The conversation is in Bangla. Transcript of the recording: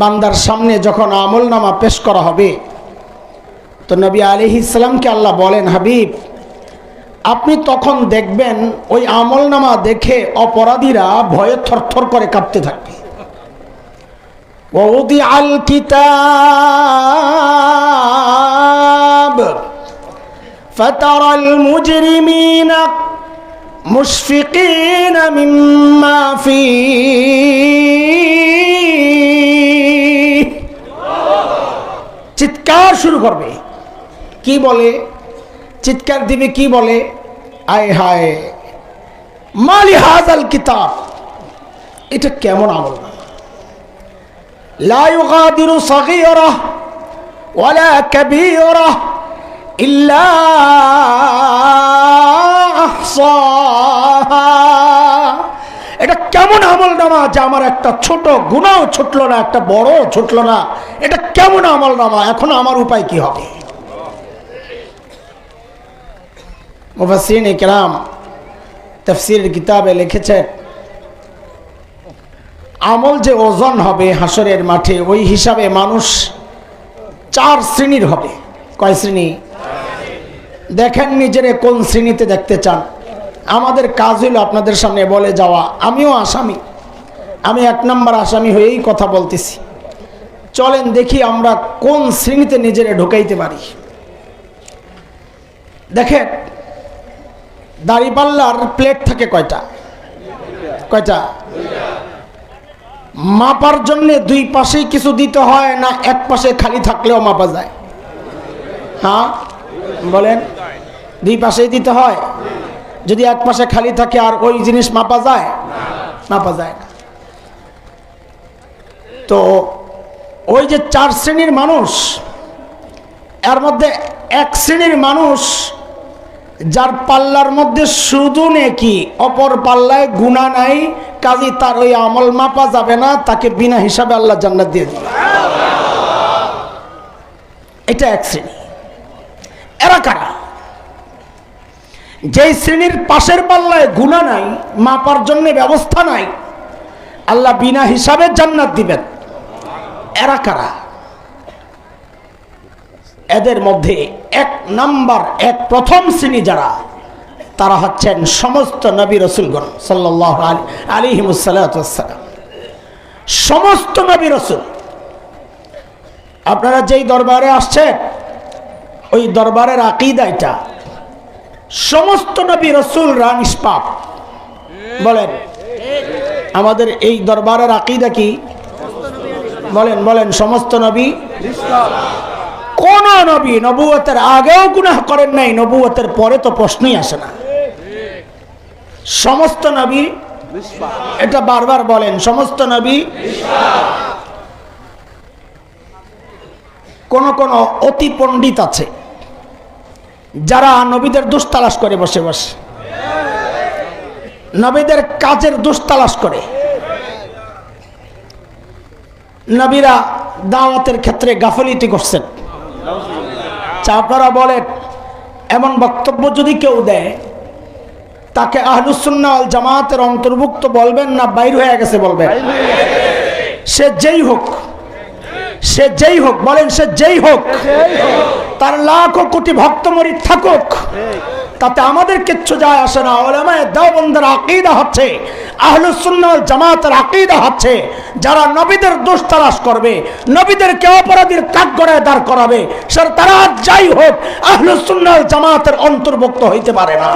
বান্দার সামনে যখন আমল নামা পেশ করা হবে তো নবী আলি ইসলামকে আল্লাহ বলেন হাবিব আপনি তখন দেখবেন ওই আমল নামা দেখে অপরাধীরা ভয়ে থরথর করে কাঁপতে থাকবে ووضع الكتاب فترى المجرمين مشفقين مما فيه চিৎকার শুরু করবে। কি বলে? চিৎকার দিবে কি বলে? আয় হায়। মালি হাজাল কিতাব। এটা কেমন আমল না। ওয়ালা ইল্লা এটা কেমন আমল নামা যে আমার একটা ছোট গুণাও ছুটলো না, একটা বড় ছুটলো না? এটা কেমন আমল নামা? এখন আমার উপায় কি হবে? মুফাসিন ইকরাম তফসিরের কিতাবে লিখেছেন আমল যে ওজন হবে হাসরের মাঠে, ওই হিসাবে মানুষ চার শ্রেণির হবে। কয় শ্রেণি? দেখেন নিজেরে কোন শ্রেণীতে দেখতে চান। আমাদের কাজ হইল আপনাদের সামনে বলে যাওয়া। আমিও আসামি। আমি এক নম্বর আসামি হয়েই কথা বলতেছি। চলেন দেখি আমরা কোন শ্রেণীতে নিজেরে ঢুকাইতে পারি। দেখেন, দাড়িপাল্লার প্লেট থাকে কয়টা? কয়টা? মাপার জন্য দুই পাশেই কিছু দিতে হয় না এক পাশে খালি থাকলেও মাপা যায়? হ্যাঁ? বলেন, দুই পাশেই দিতে হয়? যদি এক পাশে খালি থাকে আর ওই জিনিস মাপা যায়? মাপা যায় না। তো ওই যে চার শ্রেণির মানুষ, এর মধ্যে এক শ্রেণির মানুষ, যার পাল্লার মধ্যে শুধু নেকি, অপর পাল্লায় গুণা নাই, কাজী তার ওই আমল মাপা যাবে না, তাকে বিনা হিসাবে আল্লাহ জান্নাত দিয়ে দিবে। এটা এক শ্রেণি। এরা কারা? যেই শ্রেণির পাশের পাল্লায় গুণা নাই, মাপার জন্য ব্যবস্থা নাই, আল্লাহ বিনা হিসাবে জান্নাত দিবেন। এরা কারা? এদের মধ্যে এক নাম্বার, এক প্রথম শ্রেণি যারা, তারা হচ্ছেন সমস্ত নবী রসুলগণ সাল্লাহ আলী হিমুসাল্লাম সমস্ত নবী রসুল। আপনারা যেই দরবারে আসছেন, ওই দরবারের আকিদা এটা। সমস্ত নবী রসুলরা নিষ্পাপ। বলেন, আমাদের এই দরবারের আকিদা কি? বলেন বলেন, সমস্ত নবী কোন নবী নবুয়তের আগেও গুনাহ করেন নাই, নবুয়তের পরে তো প্রশ্নই আসে না। সমস্ত নবী এটা বারবার বলেন, সমস্ত নবী কোন কোন অতি পণ্ডিত আছে। যারা নবীদের দোষ তালাশ করে বসে বসে নবীদের কাজের দোষ তালাশ করে নবীরা দাওয়াতের ক্ষেত্রে গাফলিতি করছেন। আচ্ছা, আপনারা বলেন এমন বক্তব্য যদি কেউ দেয় তাকে আহলুসুন্নাল জামাতের অন্তর্ভুক্ত বলবেন না বাইর হয়ে গেছে বলবেন? সে যেই হোক সে যেই হোক বলেন সে যেই হোক তার লাখো কোটি ভক্তমরি থাকুক তাতে আমাদের কিচ্ছু যায় আসে না। ওলামায় দেওবন্দের আকিদা হচ্ছে আহলুসুন্নাল জামাতের আকিদা হচ্ছে যারা নবীদের দোষ তালাশ করবে নবীদেরকে অপরাধীর কাঠগড়ায় দাঁড় করাবে সে তারা যাই হোক আহলুসুন্নাল জামাতের অন্তর্ভুক্ত হইতে পারে না।